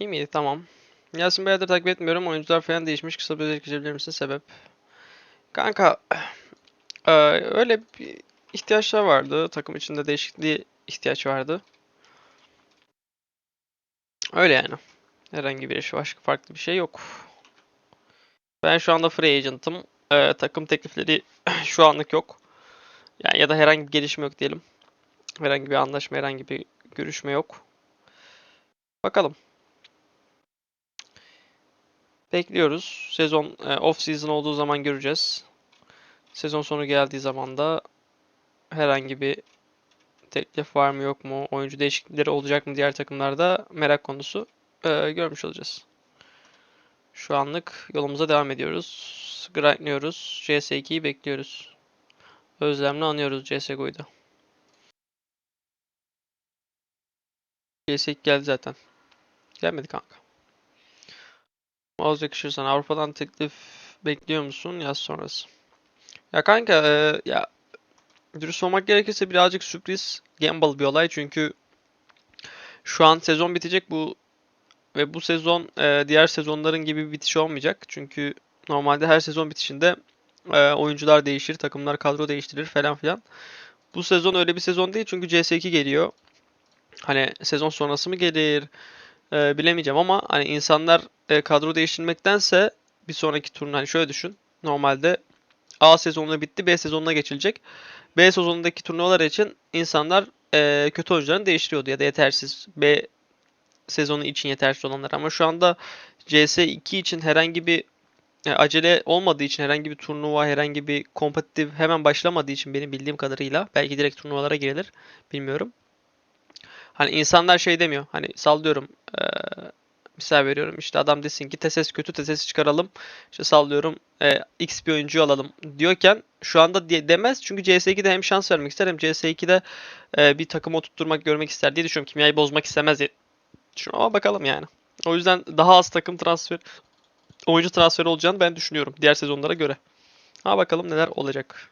İyi miydi? Tamam. Yasin Bayağıdır takip etmiyorum. Oyuncular falan değişmiş. Kısa bir özet geçebilir misin? Sebep. Kanka eee, öyle bir ihtiyaçlar vardı. Takım içinde değişikliğe ihtiyaç vardı. Öyle yani. Herhangi bir iş başka farklı bir şey yok. Ben şu anda free agent'ım. Eee, takım teklifleri şu anlık yok. Yani ya da herhangi bir gelişme yok diyelim. Herhangi bir anlaşma, herhangi bir görüşme yok. Bakalım. Bekliyoruz. Sezon e, off season olduğu zaman göreceğiz. Sezon sonu geldiği zaman da herhangi bir teklif var mı yok mu, oyuncu değişiklikleri olacak mı diğer takımlarda merak konusu e, görmüş olacağız. Şu anlık yolumuza devam ediyoruz. Grindliyoruz. CS2'yi bekliyoruz. Özlemle anıyoruz CSGO'yu da. CS2 geldi zaten. Gelmedi kanka. Mouse yakışır sana. Avrupa'dan teklif bekliyor musun? Yaz sonrası. Ya kanka e, ya dürüst olmak gerekirse birazcık sürpriz gamble bir olay çünkü şu an sezon bitecek bu ve bu sezon e, diğer sezonların gibi bir bitiş olmayacak. Çünkü normalde her sezon bitişinde e, oyuncular değişir, takımlar kadro değiştirir falan filan. Bu sezon öyle bir sezon değil çünkü CS2 geliyor. Hani sezon sonrası mı gelir? e, bilemeyeceğim ama hani insanlar e, kadro değiştirmektense bir sonraki turun hani şöyle düşün. Normalde A sezonu bitti, B sezonuna geçilecek. B sezonundaki turnuvalar için insanlar e, kötü oyuncularını değiştiriyordu ya da yetersiz. B sezonu için yetersiz olanlar ama şu anda CS2 için herhangi bir e, acele olmadığı için herhangi bir turnuva, herhangi bir kompetitif hemen başlamadığı için benim bildiğim kadarıyla belki direkt turnuvalara girilir. Bilmiyorum. Hani insanlar şey demiyor. Hani sallıyorum. eee misal veriyorum. işte adam desin ki TSS kötü TSS çıkaralım. İşte sallıyorum. eee, X bir oyuncuyu alalım diyorken şu anda diye demez. Çünkü CS2'de hem şans vermek ister hem CS2'de eee, bir takımı oturtturmak görmek ister diye düşünüyorum. Kimyayı bozmak istemez diye düşünüyorum ama bakalım yani. O yüzden daha az takım transfer oyuncu transferi olacağını ben düşünüyorum diğer sezonlara göre. Ama bakalım neler olacak.